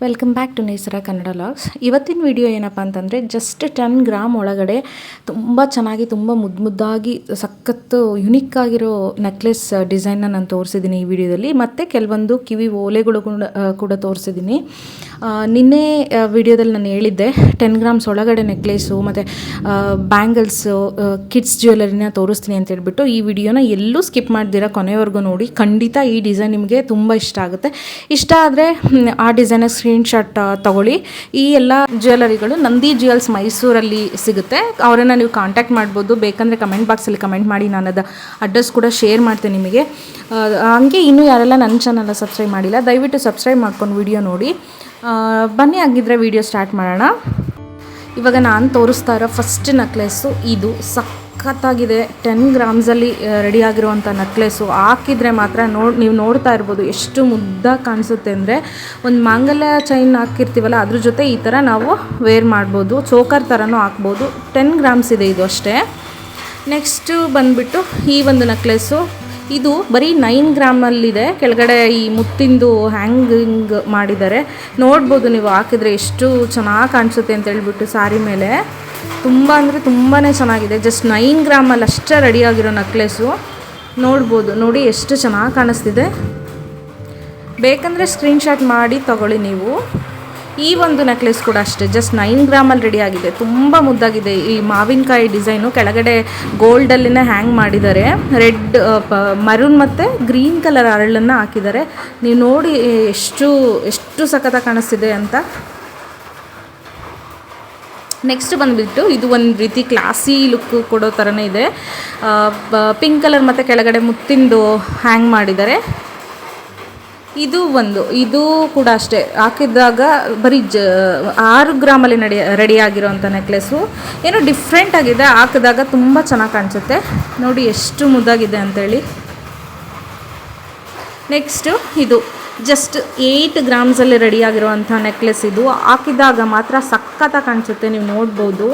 Welcome back to Nesara Kannada logs ಇವತ್ತಿನ video ಏನಪ್ಪ ಅಂತಂದರೆ ಜಸ್ಟ್ ಟೆನ್ ಗ್ರಾಮ್ ಒಳಗಡೆ ತುಂಬ ಚೆನ್ನಾಗಿ ತುಂಬ ಮುದ್ದು ಮುದ್ದಾಗಿ ಸಖತ್ತು ಯುನಿಕ್ ಆಗಿರೋ ನೆಕ್ಲೆಸ್ ಡಿಸೈನ್ನ ನಾನು ತೋರಿಸಿದ್ದೀನಿ ಈ ವಿಡಿಯೋದಲ್ಲಿ ಮತ್ತು ಕೆಲವೊಂದು ಕಿವಿ ಓಲೆಗಳು ಕೂಡ ಆ, ಕೂಡ ತೋರಿಸಿದ್ದೀನಿ. ನಿನ್ನೆ ವಿಡಿಯೋದಲ್ಲಿ ನಾನು ಹೇಳಿದ್ದೆ ಟೆನ್ ಗ್ರಾಮ್ಸ್ ಒಳಗಡೆ ನೆಕ್ಲೆಸು ಮತ್ತು ಬ್ಯಾಂಗಲ್ಸು ಕಿಡ್ಸ್ ಜ್ಯುವೆಲರಿನ ತೋರಿಸ್ತೀನಿ ಅಂತ ಹೇಳ್ಬಿಟ್ಟು ಈ ವಿಡಿಯೋನ ಎಲ್ಲೂ ಸ್ಕಿಪ್ ಮಾಡ್ದಿರ ಕೊನೆವರೆಗೂ ನೋಡಿ. ಖಂಡಿತ ಈ ಡಿಸೈನ್ ನಿಮಗೆ ತುಂಬ ಇಷ್ಟ ಆಗುತ್ತೆ. ಇಷ್ಟ ಆದರೆ ಆ ಸ್ಕ್ರೀನ್ಶಾಟ್ ತಗೊಳ್ಳಿ. ಈ ಎಲ್ಲ ಜ್ಯುವೆಲರಿಗಳು ನಂದಿ ಜ್ಯುವೆಲ್ಸ್ ಮೈಸೂರಲ್ಲಿ ಸಿಗುತ್ತೆ. ಅವರನ್ನು ನೀವು ಕಾಂಟ್ಯಾಕ್ಟ್ ಮಾಡ್ಬೋದು. ಬೇಕಂದರೆ ಕಮೆಂಟ್ ಬಾಕ್ಸಲ್ಲಿ ಕಮೆಂಟ್ ಮಾಡಿ. ನಾನು ಅದು ಅಡ್ರೆಸ್ ಕೂಡ ಶೇರ್ ಮಾಡ್ತೇನೆ ನಿಮಗೆ. ಹಂಗೆ ಇನ್ನೂ ಯಾರೆಲ್ಲ ನನ್ನ ಚಾನಲ್ನ ಸಬ್ಸ್ಕ್ರೈಬ್ ಮಾಡಿಲ್ಲ, ದಯವಿಟ್ಟು ಸಬ್ಸ್ಕ್ರೈಬ್ ಮಾಡ್ಕೊಂಡು ವಿಡಿಯೋ ನೋಡಿ. ಬನ್ನಿ ಆಗಿದ್ದರೆ ವಿಡಿಯೋ ಸ್ಟಾರ್ಟ್ ಮಾಡೋಣ. ಇವಾಗ ನಾನು ತೋರಿಸ್ತಾ ಇರೋ ಫಸ್ಟ್ ನೆಕ್ಲೆಸ್ಸು ಇದು ಸಖತ್ತಾಗಿದೆ ಟೆನ್ ಗ್ರಾಮ್ಸಲ್ಲಿ ರೆಡಿ ಆಗಿರುವಂಥ ನೆಕ್ಲೆಸ್ಸು ಹಾಕಿದರೆ ಮಾತ್ರ ನೋಡಿ, ನೀವು ನೋಡ್ತಾ ಇರ್ಬೋದು ಎಷ್ಟು ಮುದ್ದಾಗಿ ಕಾಣಿಸುತ್ತೆ ಅಂದರೆ, ಒಂದು ಮಾಂಗಲ್ಯ ಚೈನ್ ಹಾಕಿರ್ತೀವಲ್ಲ, ಅದ್ರ ಜೊತೆ ಈ ಥರ ನಾವು ವೇರ್ ಮಾಡ್ಬೋದು ಚೋಕರ್ ಥರನೂ ಹಾಕ್ಬೋದು. ಟೆನ್ ಗ್ರಾಮ್ಸ್ ಇದೆ ಇದು ಅಷ್ಟೇ. ನೆಕ್ಸ್ಟು ಬಂದುಬಿಟ್ಟು ಈ ಒಂದು ನೆಕ್ಲೆಸ್ಸು ಇದು ಬರೀ ನೈನ್ ಗ್ರಾಮಲ್ಲಿದೆ ಕೆಳಗಡೆ ಈ ಮುತ್ತಿಂದು ಹ್ಯಾಂಗಿಂಗ್ ಮಾಡಿದ್ದಾರೆ. ನೋಡ್ಬೋದು ನೀವು ಹಾಕಿದರೆ ಎಷ್ಟು ಚೆನ್ನಾಗಿ ಕಾಣಿಸುತ್ತೆ ಅಂತ ಹೇಳ್ಬಿಟ್ಟು ಸಾರಿ ಮೇಲೆ. ತುಂಬ ಅಂದರೆ ತುಂಬಾ ಚೆನ್ನಾಗಿದೆ. ಜಸ್ಟ್ ನೈನ್ ಗ್ರಾಮಲ್ಲಿ ಅಷ್ಟೇ ರೆಡಿಯಾಗಿರೋ ನೆಕ್ಲೆಸ್ಸು ನೋಡ್ಬೋದು, ನೋಡಿ ಎಷ್ಟು ಚೆನ್ನಾಗಿ ಕಾಣಿಸ್ತಿದೆ. ಬೇಕಂದರೆ ಸ್ಕ್ರೀನ್ಶಾಟ್ ಮಾಡಿ ತಗೊಳ್ಳಿ ನೀವು. ಈ ಒಂದು ನೆಕ್ಲೆಸ್ ಕೂಡ ಅಷ್ಟೇ. ಜಸ್ಟ್ ನೈನ್ ಗ್ರಾಮಲ್ಲಿ ರೆಡಿ ಆಗಿದೆ. ತುಂಬ ಮುದ್ದಾಗಿದೆ. ಈ ಮಾವಿನಕಾಯಿ ಡಿಸೈನು ಕೆಳಗಡೆ ಗೋಲ್ಡಲ್ಲಿನೇ ಹ್ಯಾಂಗ್ ಮಾಡಿದ್ದಾರೆ. ರೆಡ್ ಮರೂನ್ ಮತ್ತು ಗ್ರೀನ್ ಕಲರ್ ಅರಳನ್ನು ಹಾಕಿದ್ದಾರೆ. ನೀವು ನೋಡಿ ಎಷ್ಟು ಎಷ್ಟು ಸಖತ್ತಾಗಿ ಕಾಣಿಸ್ತಿದೆ ಅಂತ. ನೆಕ್ಸ್ಟ್ ಬಂದುಬಿಟ್ಟು ಇದು ಒಂದು ರೀತಿ ಕ್ಲಾಸಿ ಲುಕ್ ಕೊಡೋ ಥರನೇ ಇದೆ. ಪಿಂಕ್ ಕಲರ್ ಮತ್ತು ಕೆಳಗಡೆ ಮುತ್ತಿಂದು ಹ್ಯಾಂಗ್ ಮಾಡಿದ್ದಾರೆ. ಇದು ಒಂದು, ಇದು ಕೂಡ ಅಷ್ಟೇ. ಹಾಕಿದಾಗ ಬರೀ ಜ, ಆರು ಗ್ರಾಮಲ್ಲಿ ನಡಿ ರೆಡಿ ಆಗಿರೋವಂಥ ನೆಕ್ಲೆಸ್ಸು ಏನೋ ಡಿಫ್ರೆಂಟ್ ಆಗಿದೆ, ಹಾಕಿದಾಗ ತುಂಬ ಚೆನ್ನಾಗಿ ಕಾಣಿಸುತ್ತೆ. ನೋಡಿ ಎಷ್ಟು ಮುದ್ದಾಗಿದೆ ಅಂತೇಳಿ. ನೆಕ್ಸ್ಟು ಇದು. ಜಸ್ಟ್ ಏಯ್ಟ್ ಗ್ರಾಮ್ಸಲ್ಲಿ ರೆಡಿ ಆಗಿರುವಂಥ ನೆಕ್ಲೆಸ್ ಇದು. ಹಾಕಿದಾಗ ಮಾತ್ರ ಸಖತ್ತ ಕಾಣಿಸುತ್ತೆ, ನೀವು ನೋಡ್ಬೋದು.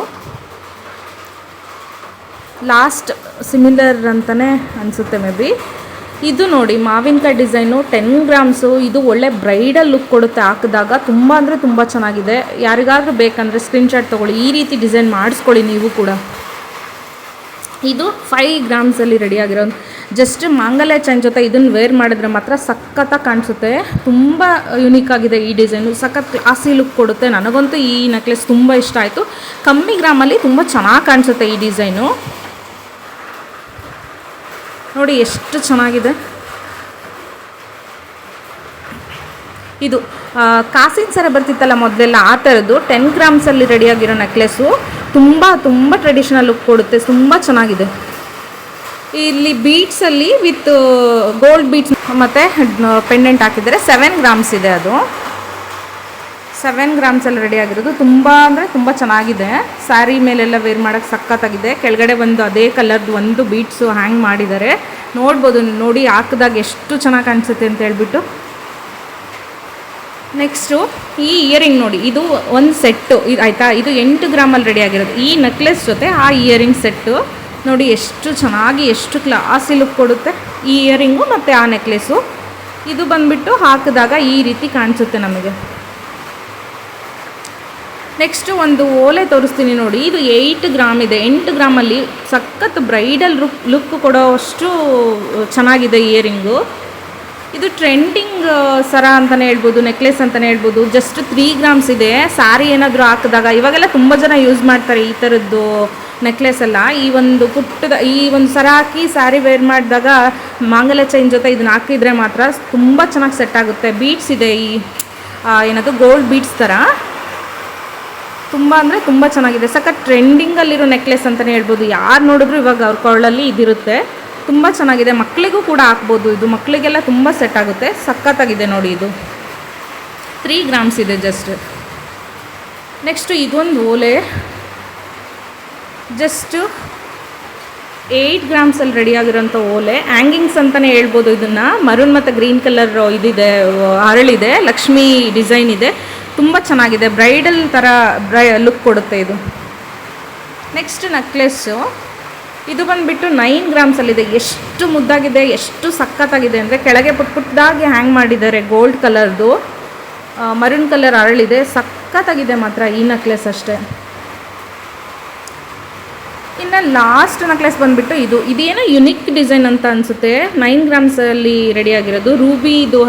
ಲಾಸ್ಟ್ ಸಿಮಿಲರ್ ಅಂತಲೇ ಅನಿಸುತ್ತೆ ಮೇ ಬಿ ಇದು ನೋಡಿ, ಮಾವಿನಕಾಯಿ ಡಿಸೈನು ಟೆನ್ ಗ್ರಾಮ್ಸು ಇದು ಒಳ್ಳೆ ಬ್ರೈಡಲ್ ಲುಕ್ ಕೊಡುತ್ತೆ ಹಾಕಿದಾಗ. ತುಂಬ ಅಂದರೆ ತುಂಬ ಚೆನ್ನಾಗಿದೆ. ಯಾರಿಗಾದ್ರೂ ಬೇಕಂದರೆ ಸ್ಕ್ರೀನ್ಶಾಟ್ ತೊಗೊಳ್ಳಿ. ಈ ರೀತಿ ಡಿಸೈನ್ ಮಾಡಿಸ್ಕೊಳ್ಳಿ ನೀವು ಕೂಡ. ಇದು ಫೈವ್ ಗ್ರಾಮ್ಸಲ್ಲಿ ರೆಡಿಯಾಗಿರೋ ಜಸ್ಟ್ ಮಾಂಗಲ್ಯ ಚೈನ್ ಜೊತೆ ಇದನ್ನು ವೇರ್ ಮಾಡಿದ್ರೆ ಮಾತ್ರ ಸಖತ್ತಾಗಿ ಕಾಣಿಸುತ್ತೆ. ತುಂಬ ಯುನೀಕ್ ಆಗಿದೆ ಈ ಡಿಸೈನು ಸಖತ್ ಕ್ಲಾಸಿ ಲುಕ್ ಕೊಡುತ್ತೆ. ನನಗಂತೂ ಈ ನೆಕ್ಲೆಸ್ ತುಂಬ ಇಷ್ಟ ಆಯಿತು. ಕಮ್ಮಿ ಗ್ರಾಮಲ್ಲಿ ತುಂಬ ಚೆನ್ನಾಗಿ ಕಾಣಿಸುತ್ತೆ ಈ ಡಿಸೈನು ನೋಡಿ ಎಷ್ಟು ಚೆನ್ನಾಗಿದೆ. ಇದು ಕಾಸಿನ ಸರ ಬರ್ತಿತ್ತಲ್ಲ ಮೊದಲೆಲ್ಲ ಆ ಥರದ್ದು ಟೆನ್ ಗ್ರಾಮ್ಸಲ್ಲಿ ರೆಡಿಯಾಗಿರೋ ನೆಕ್ಲೆಸ್ಸು ತುಂಬ ತುಂಬ ಟ್ರೆಡಿಷನಲ್ ಲುಕ್ ಕೊಡುತ್ತೆ. ತುಂಬ ಚೆನ್ನಾಗಿದೆ. ಇಲ್ಲಿ ಬೀಟ್ಸಲ್ಲಿ ವಿತ್ ಗೋಲ್ಡ್ ಬೀಟ್ಸ್ ಮತ್ತು ಪೆಂಡೆಂಟ್ ಹಾಕಿದ್ದಾರೆ. ಸೆವೆನ್ ಗ್ರಾಮ್ಸ್ ಇದೆ ಅದು. ಸೆವೆನ್ ಗ್ರಾಮ್ಸಲ್ಲಿ ರೆಡಿ ಆಗಿರೋದು. ತುಂಬ ಅಂದರೆ ತುಂಬ ಚೆನ್ನಾಗಿದೆ. ಸ್ಯಾರಿ ಮೇಲೆಲ್ಲ ವೇರ್ ಮಾಡೋಕ್ಕೆ ಸಖತ್ತಾಗಿದೆ. ಕೆಳಗಡೆ ಒಂದು ಅದೇ ಕಲರ್ದು ಒಂದು ಬೀಟ್ಸು ಹ್ಯಾಂಗ್ ಮಾಡಿದ್ದಾರೆ. ನೋಡ್ಬೋದು, ನೋಡಿ ಹಾಕಿದಾಗ ಎಷ್ಟು ಚೆನ್ನಾಗಿ ಕಾಣಿಸುತ್ತೆ ಅಂತ ಹೇಳ್ಬಿಟ್ಟು. ನೆಕ್ಸ್ಟು ಈ ಇಯರಿಂಗ್ ನೋಡಿ, ಇದು ಒಂದು ಸೆಟ್ಟು ಇದು ಆಯಿತಾ? ಇದು ಎಂಟು ಗ್ರಾಮಲ್ಲಿ ರೆಡಿ ಆಗಿರೋದು. ಈ ನೆಕ್ಲೆಸ್ ಜೊತೆ ಆ ಇಯರಿಂಗ್ ಸೆಟ್ಟು ನೋಡಿ ಎಷ್ಟು ಚೆನ್ನಾಗಿ ಎಷ್ಟು ಕ್ಲಾಸಿ ಲುಕ್ ಕೊಡುತ್ತೆ. ಈ ಇಯರಿಂಗು ಮತ್ತು ಆ ನೆಕ್ಲೆಸ್ಸು ಇದು ಬಂದುಬಿಟ್ಟು ಹಾಕಿದಾಗ ಈ ರೀತಿ ಕಾಣಿಸುತ್ತೆ ನಮಗೆ. ನೆಕ್ಸ್ಟು ಒಂದು ಓಲೆ ತೋರಿಸ್ತೀನಿ ನೋಡಿ. ಇದು ಏಯ್ಟ್ ಗ್ರಾಮ್ ಇದೆ. ಎಂಟು ಗ್ರಾಮಲ್ಲಿ ಸಖತ್ ಬ್ರೈಡಲ್ ಲುಕ್ ಲುಕ್ ಕೊಡೋವಷ್ಟು ಚೆನ್ನಾಗಿದೆ ಇಯರಿಂಗು ಇದು ಟ್ರೆಂಡಿಂಗ್ ಸರ ಅಂತಲೇ ಹೇಳ್ಬೋದು ನೆಕ್ಲೆಸ್ ಅಂತಲೇ ಹೇಳ್ಬೋದು. ಜಸ್ಟ್ ತ್ರೀ ಗ್ರಾಮ್ಸ್ ಇದೆ. ಸ್ಯಾರಿ ಏನಾದರೂ ಹಾಕಿದಾಗ, ಇವಾಗೆಲ್ಲ ತುಂಬ ಜನ ಯೂಸ್ ಮಾಡ್ತಾರೆ ಈ ಥರದ್ದು ನೆಕ್ಲೆಸ್ ಎಲ್ಲ ಈ ಒಂದು ಪುಟ್ಟದ, ಈ ಒಂದು ಸರ ಹಾಕಿ ಸ್ಯಾರಿ ವೇರ್ ಮಾಡಿದಾಗ ಮಾಂಗಲ್ಯ ಚೈನ್ ಜೊತೆ ಇದನ್ನ ಹಾಕಿದರೆ ಮಾತ್ರ ತುಂಬ ಚೆನ್ನಾಗಿ ಸೆಟ್ ಆಗುತ್ತೆ. ಬೀಟ್ಸ್ ಇದೆ ಈ ಏನದು ಗೋಲ್ಡ್ ಬೀಟ್ಸ್ ಥರ ತುಂಬ ಅಂದರೆ ತುಂಬ ಚೆನ್ನಾಗಿದೆ. ಸಖತ್ ಟ್ರೆಂಡಿಂಗಲ್ಲಿರೋ ನೆಕ್ಲೆಸ್ ಅಂತಲೇ ಹೇಳ್ಬೋದು. ಯಾರು ನೋಡಿದ್ರು ಇವಾಗ ಅವ್ರ ಕೊಳ್ಳಲ್ಲಿ ಇದಿರುತ್ತೆ. ತುಂಬ ಚೆನ್ನಾಗಿದೆ. ಮಕ್ಕಳಿಗೂ ಕೂಡ ಹಾಕ್ಬೋದು ಇದು. ಮಕ್ಕಳಿಗೆಲ್ಲ ತುಂಬ ಸೆಟ್ ಆಗುತ್ತೆ. ಸಖತ್ತಾಗಿದೆ ನೋಡಿ ಇದು. ತ್ರೀ ಗ್ರಾಮ್ಸ್ ಇದೆ ಜಸ್ಟ್ ನೆಕ್ಸ್ಟು ಇದೊಂದು ಓಲೆ. ಜಸ್ಟು ಏಯ್ಟ್ ಗ್ರಾಮ್ಸಲ್ಲಿ ರೆಡಿ ಆಗಿರೋಂಥ ಓಲೆ. ಹ್ಯಾಂಗಿಂಗ್ಸ್ ಅಂತಲೇ ಹೇಳ್ಬೋದು ಇದನ್ನು. ಮರೂನ್ ಮತ್ತು ಗ್ರೀನ್ ಕಲರ್ ಇದಿದೆ, ಅರಳಿದೆ. ಲಕ್ಷ್ಮಿ ಡಿಸೈನ್ ಇದೆ. ತುಂಬ ಚೆನ್ನಾಗಿದೆ. ಬ್ರೈಡಲ್ ಥರ ಬ್ರೈ ಲುಕ್ ಕೊಡುತ್ತೆ ಇದು. ನೆಕ್ಸ್ಟ್ ನೆಕ್ಲೆಸ್ಸು ಇದು ಬಂದುಬಿಟ್ಟು ನೈನ್ ಗ್ರಾಮ್ಸಲ್ಲಿದೆ ಎಷ್ಟು ಮುದ್ದಾಗಿದೆ, ಎಷ್ಟು ಸಖತ್ತಾಗಿದೆ ಅಂದರೆ ಕೆಳಗೆ ಪುಟ್ ಪುಟ್ಟದಾಗಿ ಹ್ಯಾಂಗ್ ಮಾಡಿದ್ದಾರೆ ಗೋಲ್ಡ್ ಕಲರ್ದು ಮರೂನ್ ಕಲರ್ ಅರಳಿದೆ. ಸಖತ್ತಾಗಿದೆ ಮಾತ್ರ ಈ ನೆಕ್ಲೆಸ್ ಅಷ್ಟೇ. ಇನ್ನು ಲಾಸ್ಟ್ ನಕ್ಲೆಸ್ ಬಂದುಬಿಟ್ಟು ಇದು. ಇದೇನೋ ಯುನಿಕ್ ಡಿಸೈನ್ ಅಂತ ಅನಿಸುತ್ತೆ. ನೈನ್ ಗ್ರಾಮ್ಸಲ್ಲಿ ರೆಡಿ ಆಗಿರೋದು. ರೂಬಿದು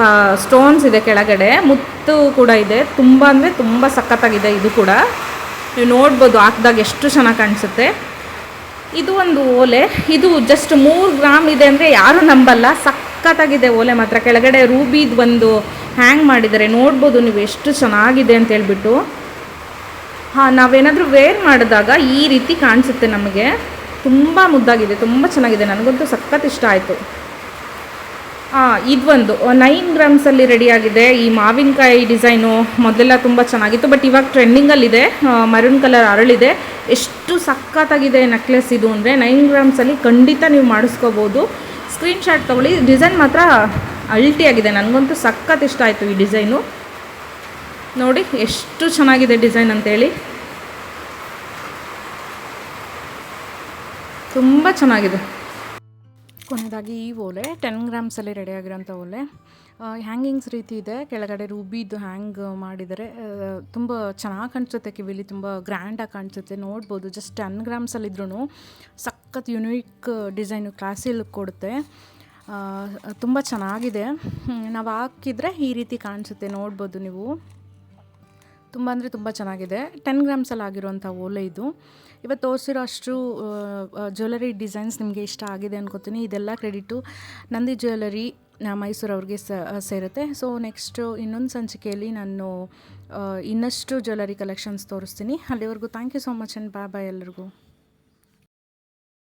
ಸ್ಟೋನ್ಸ್ ಇದೆ ಕೆಳಗಡೆ. ಮುತ್ತು ಕೂಡ ಇದೆ. ತುಂಬ ಅಂದರೆ ತುಂಬ ಸಖತ್ತಾಗಿದೆ ಇದು ಕೂಡ. ನೀವು ನೋಡ್ಬೋದು ಹಾಕಿದಾಗ ಎಷ್ಟು ಚೆನ್ನಾಗಿ ಕಾಣಿಸುತ್ತೆ. ಇದು ಒಂದು ಓಲೆ. ಇದು ಜಸ್ಟ್ ಮೂರು ಗ್ರಾಮ್ ಇದೆ ಅಂದರೆ ಯಾರೂ ನಂಬಲ್ಲ. ಸಖತ್ತಾಗಿದೆ ಓಲೆ ಮಾತ್ರ. ಕೆಳಗಡೆ ರೂಬಿದು ಒಂದು ಹ್ಯಾಂಗ್ ಮಾಡಿದ್ದಾರೆ. ನೋಡ್ಬೋದು ನೀವು ಎಷ್ಟು ಚೆನ್ನಾಗಿದೆ ಅಂತ ಹೇಳ್ಬಿಟ್ಟು. ಹಾಂ, ನಾವೇನಾದರೂ ವೇರ್ ಮಾಡಿದಾಗ ಈ ರೀತಿ ಕಾಣಿಸುತ್ತೆ ನಮಗೆ. ತುಂಬ ಮುದ್ದಾಗಿದೆ, ತುಂಬ ಚೆನ್ನಾಗಿದೆ. ನನಗಂತೂ ಸಖತ್ ಇಷ್ಟ ಆಯಿತು. ಹಾಂ ಇದೊಂದು ನೈನ್ ಗ್ರಾಮ್ಸಲ್ಲಿ ರೆಡಿಯಾಗಿದೆ ಈ ಮಾವಿನಕಾಯಿ ಡಿಸೈನು ಮೊದಲೆಲ್ಲ ತುಂಬ ಚೆನ್ನಾಗಿತ್ತು ಬಟ್ ಇವಾಗ ಟ್ರೆಂಡಿಂಗಲ್ಲಿದೆ ಮರೂನ್ ಕಲರ್ ಅರಳಿದೆ. ಎಷ್ಟು ಸಖತ್ತಾಗಿದೆ ನೆಕ್ಲೆಸ್ ಇದು ಅಂದರೆ. ನೈನ್ ಗ್ರಾಮ್ಸಲ್ಲಿ ಖಂಡಿತ ನೀವು ಮಾಡಿಸ್ಕೋಬೋದು. ಸ್ಕ್ರೀನ್ಶಾಟ್ ತೊಗೊಳ್ಳಿ. ಡಿಸೈನ್ ಮಾತ್ರ ಅಲ್ಟಿಯಾಗಿದೆ ನನಗಂತೂ ಸಖತ್ ಇಷ್ಟ ಆಯಿತು ಈ ಡಿಸೈನು ನೋಡಿ, ಎಷ್ಟು ಚೆನ್ನಾಗಿದೆ ಡಿಸೈನ್ ಅಂತೇಳಿ. ತುಂಬ ಚೆನ್ನಾಗಿದೆ. ಕೊನೆಯದಾಗಿ ಈ ಓಲೆ ಟೆನ್ ಗ್ರಾಮ್ಸಲ್ಲಿ ರೆಡಿ ಆಗಿರೋಂಥ ಓಲೆ. ಹ್ಯಾಂಗಿಂಗ್ಸ್ ರೀತಿ ಇದೆ. ಕೆಳಗಡೆ ರೂಬಿದು ಹ್ಯಾಂಗ್ ಮಾಡಿದರೆ ತುಂಬ ಚೆನ್ನಾಗಿ ಕಾಣಿಸುತ್ತೆ, ಕಿವಿಲಿ ತುಂಬ ಗ್ರ್ಯಾಂಡಾಗಿ ಕಾಣಿಸುತ್ತೆ. ನೋಡ್ಬೋದು ಜಸ್ಟ್ ಟೆನ್ ಗ್ರಾಮ್ಸಲ್ಲಿದ್ರೂ ಸಖತ್ ಯುನೀಕ್ ಡಿಸೈನು ಕ್ಲಾಸಿ ಲುಕ್ ಕೊಡುತ್ತೆ. ತುಂಬ ಚೆನ್ನಾಗಿದೆ. ನಾವು ಹಾಕಿದರೆ ಈ ರೀತಿ ಕಾಣಿಸುತ್ತೆ, ನೋಡ್ಬೋದು ನೀವು. ತುಂಬ ಅಂದರೆ ತುಂಬ ಚೆನ್ನಾಗಿದೆ. ಟೆನ್ ಗ್ರಾಮ್ಸಲ್ಲಿ ಆಗಿರುವಂಥ ಓಲೆ ಇದು. ಇವತ್ತು ತೋರಿಸಿರೋ ಅಷ್ಟು ಜ್ಯುವೆಲರಿ ಡಿಸೈನ್ಸ್ ನಿಮಗೆ ಇಷ್ಟ ಆಗಿದೆ ಅನ್ಕೋತೀನಿ. ಇದೆಲ್ಲ ಕ್ರೆಡಿಟು ನಂದಿ ಜ್ಯುವೆಲರಿ ಮೈಸೂರವ್ರಿಗೆ ಸೇರುತ್ತೆ. ಸೊ ನೆಕ್ಸ್ಟು ಇನ್ನೊಂದು ಸಂಚಿಕೆಯಲ್ಲಿ ನಾನು ಇನ್ನಷ್ಟು ಜ್ಯುವೆಲರಿ ಕಲೆಕ್ಷನ್ಸ್ ತೋರಿಸ್ತೀನಿ. ಅಲ್ಲಿವರೆಗೂ thank you so much and bye bye ಎಲ್ರಿಗೂ.